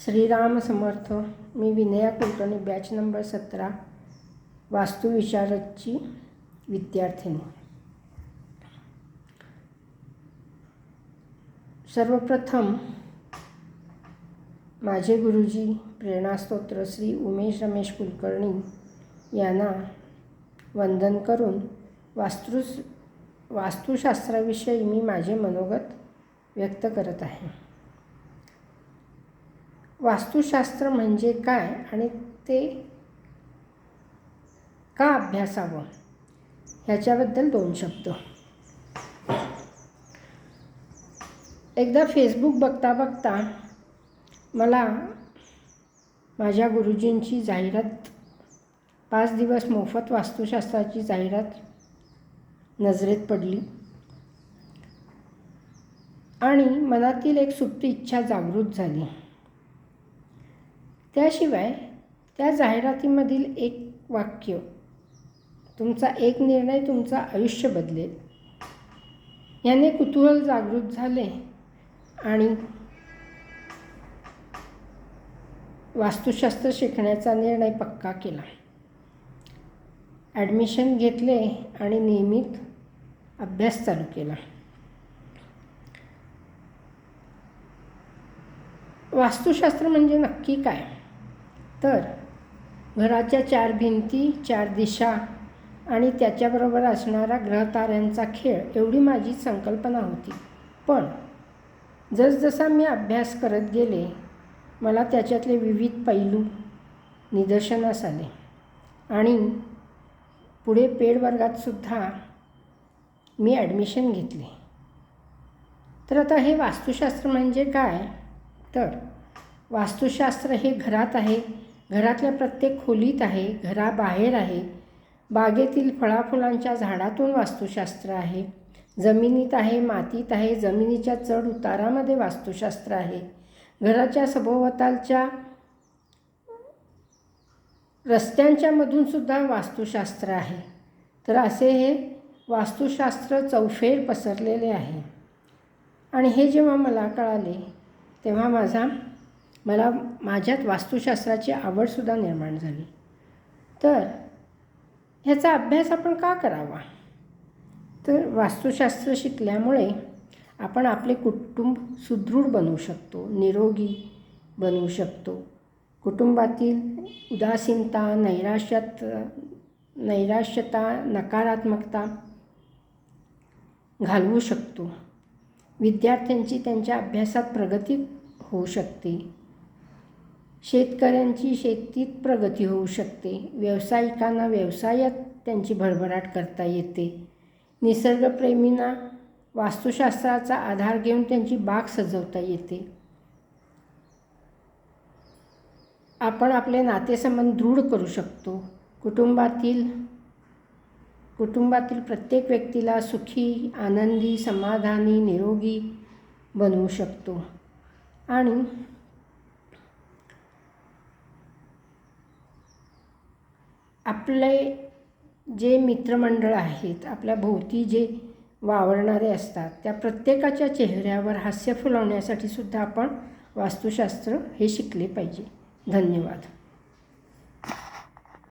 श्रीराम समर्थ मी Vinaya Kulkarni batch number सतरा वास्तुविशारदची विद्यार्थिनी. सर्वप्रथम माझे गुरुजी प्रेरणास्तोत्र श्री उमेश रमेश कुलकर्णी यांना वंदन करून वास्तु वास्तुशास्त्राविषयी मी माझे मनोगत व्यक्त करत आहे. वास्तुशास्त्र म्हणजे काय आणि ते का अभ्यासावं? ह्याच्याबद्दल दोन शब्द. एकदा फेसबुक बघता बघता मला माझ्या गुरुजींची जाहिरात पाच दिवस मोफत वास्तुशास्त्राची जाहिरात नजरेत पडली. आणि मनातील एक सुप्त इच्छा जागृत झाली. त्याशिवाय त्या जाहिरातीमधील एक वाक्य तुमचा एक निर्णय तुमचं आयुष्य बदलेल. याने कुतूहल जागृत झाले आणि वास्तुशास्त्र शिकण्याचा निर्णय पक्का केला. ॲडमिशन घेतले आणि नियमित अभ्यास चालू केला. वास्तुशास्त्र म्हणजे नक्की काय? तर घराच्या चार भिंती चार दिशा आणि त्याच्याबरोबर असणारा ग्रहताऱ्यांचा खेळ एवढी माझी संकल्पना होती. पण जसजसा मी अभ्यास करत गेले मला त्याच्यातले विविध पैलू निदर्शनास आले आणि पुढे पेड वर्गातसुद्धा मी ॲडमिशन घेतले. तर आता हे वास्तुशास्त्र म्हणजे काय? तर वास्तुशास्त्र हे घरात आहे घरातल्या प्रत्येक खोलीत आहे घराबाहेर आहे. बागेतील फळाफुलांच्या झाडातून वास्तुशास्त्र आहे. जमिनीत आहे मातीत आहे जमिनीच्या चढ उतारामध्ये वास्तुशास्त्र आहे. घराच्या सभोवतालच्या रस्त्यांच्यामधून सुद्धा वास्तुशास्त्र आहे. तर असे हे वास्तुशास्त्र चौफेर पसरलेले आहे. आणि हे जेव्हा मला कळाले तेव्हा माझा मला माझ्यात वास्तुशास्त्राची आवडसुद्धा निर्माण झाली. तर ह्याचा अभ्यास आपण का करावा? तर वास्तुशास्त्र शिकल्यामुळे आपण आपले कुटुंब सुदृढ बनवू शकतो निरोगी बनवू शकतो. कुटुंबातील उदासीनता नैराश्यात नैराश्यता नकारात्मकता घालवू शकतो. विद्यार्थ्यांची त्यांच्या अभ्यासात प्रगती होऊ शकते. शेतकऱ्यांची शेतीत प्रगती होऊ शकते. व्यावसायिकांना व्यवसायात त्यांची भरभराट करता येते. निसर्गप्रेमींना वास्तुशास्त्राचा आधार घेऊन त्यांची बाग सजवता येते. आपण आपले नातेसंबंध दृढ करू शकतो. कुटुंबातील कुटुंबातील प्रत्येक व्यक्तीला सुखी आनंदी समाधानी निरोगी बनवू शकतो. आणि आपले जे मित्रमंडळ आहेत आपल्या भोवती जे वावरणारे असतात त्या प्रत्येकाच्या चेहऱ्यावर हास्य फुलवण्यासाठी सुद्धा आपण वास्तुशास्त्र हे शिकले पाहिजे. धन्यवाद.